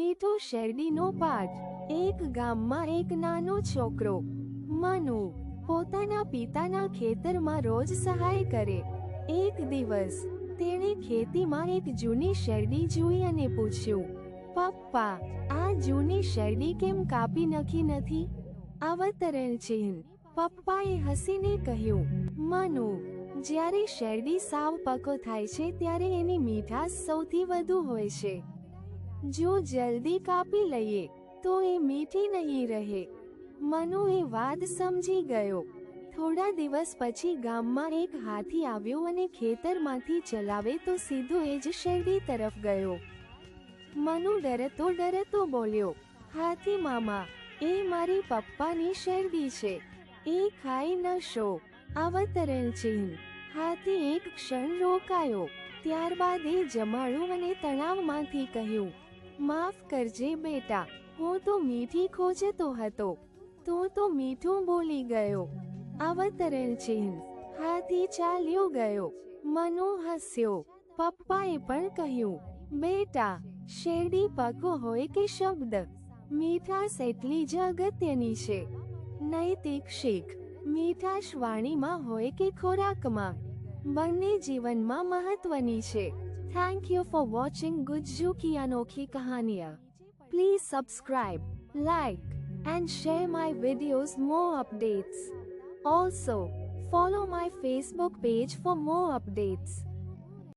મીઠો શેરડીનો પાઠ. એક ગામમાં એક નાનો છોકરો, મનુ, પોતાના પિતાના ખેતરમાં રોજ સહાય કરે. એક દિવસ, તેણે ખેતીમાં એક જૂની શેરડી જોઈ અને પૂછ્યું, પપ્પા, આ જૂની શેરડી કેમ કાપી નખી નથી? અવતરણ ચિહ્ન પપ્પાએ હસીને કહ્યું, મનુ, જ્યારે શેરડી સાવ પકો થાય છે, ત્યારે એની મીઠાશ સૌથી વધુ હોય છે. જો જલ્દી કાપી લઈએ, તો એ મીઠી નહીં રહે. મનુ એ વાત સમજી ગયો. થોડા દિવસ પછી ગામમાં એક હાથી આવ્યો અને ખેતરમાંથી ચલાવે તો સીધો એ જ શેરડી તરફ ગયો. મનુ ડરતો ડરતો બોલ્યો, હાથી મામા, એ મારી પપ્પાની શેરડી છે. એ ખાઈ ન શો. અવતરણ ચિહ્ન હાથી એક ક્ષણ રોકાયો. ત્યારબાદ એ જમાડું અને તણાવમાંથી કહ્યું માફ કરજે બેટા, હું તો મીઠી ખોજતો હતો. તું તો મીઠું બોલી ગયો. અવતરણ ચિહ્ન, હાથી ચાલ્યો ગયો. મનો હસ્યો. પપ્પાએ પણ કહ્યું, બેટા, શેરડી પાકો હોય કે શબ્દ? મીઠાશ એટલી જ અગત્યની છે. નૈતિક શીખ, મીઠાશ વાણીમાં હોય કે ખોરાકમાં? બંને જીવનમાં મહત્વની છે thank you for watching Gujju કી અનોખી કહાનિયા please subscribe like and share my videos more updates. Also, follow my Facebook page for more updates.